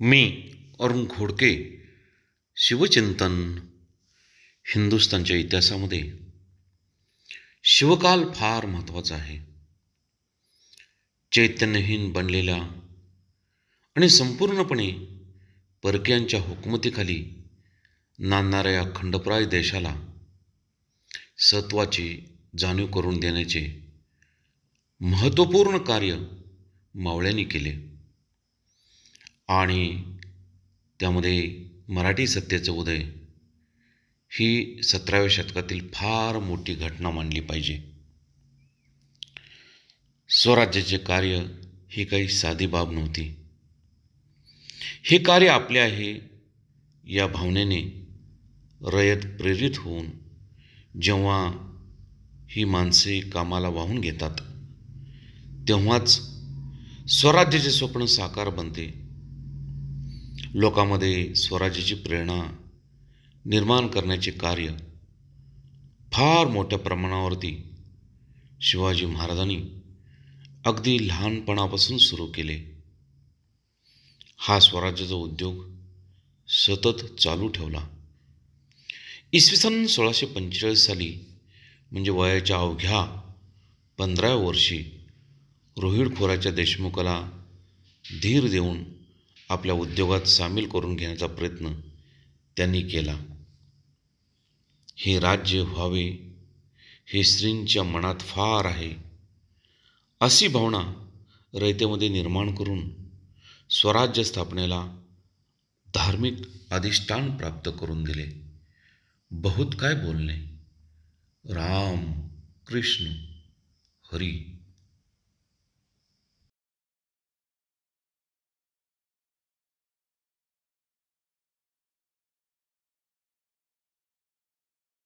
मी अरुण घोडके शिवचिंतन हिंदुस्थानच्या इतिहासामध्ये. शिवकाल फार महत्त्वाचा आहे. चैतन्यहीन बनलेला आणि संपूर्णपणे परक्यांच्या हुकमतीखाली नांदणाऱ्या या खंडप्राय देशाला सत्वाची जाणीव करून देण्याचे महत्त्वपूर्ण कार्य मावळ्यांनी केले. आणि त्यामध्ये मराठी सत्तेचं उदय ही सतराव्या शतकातील फार मोठी घटना मानली पाहिजे. स्वराज्याचे कार्य ही काही साधी बाब नव्हती. हे कार्य आपले आहे या भावनेने रयत प्रेरित होऊन जेव्हा ही माणसे कामाला वाहून घेतात तेव्हाच स्वराज्याचे स्वप्न साकार बनते. लोकांमध्ये स्वराज्याची प्रेरणा निर्माण करण्याचे कार्य फार मोठ्या प्रमाणावरती शिवाजी महाराजांनी अगदी लहानपणापासून सुरू केले. हा स्वराज्याचा उद्योग सतत चालू ठेवला. इसवी सन सोळाशे पंचेचाळीस साली म्हणजे वयाच्या अवघ्या पंधराव्या वर्षी रोहिडखोराच्या देशमुखाला धीर देऊन आपल्या उद्योगात सामील करून घेण्याचा प्रयत्न त्यांनी केला. हे राज्य व्हावे हे स्त्रींच्या मनात फार आहे अशी भावना रयतेमध्ये निर्माण करून स्वराज्य स्थापनेला धार्मिक अधिष्ठान प्राप्त करून दिले. बहुत काय बोलणे. राम कृष्ण हरी.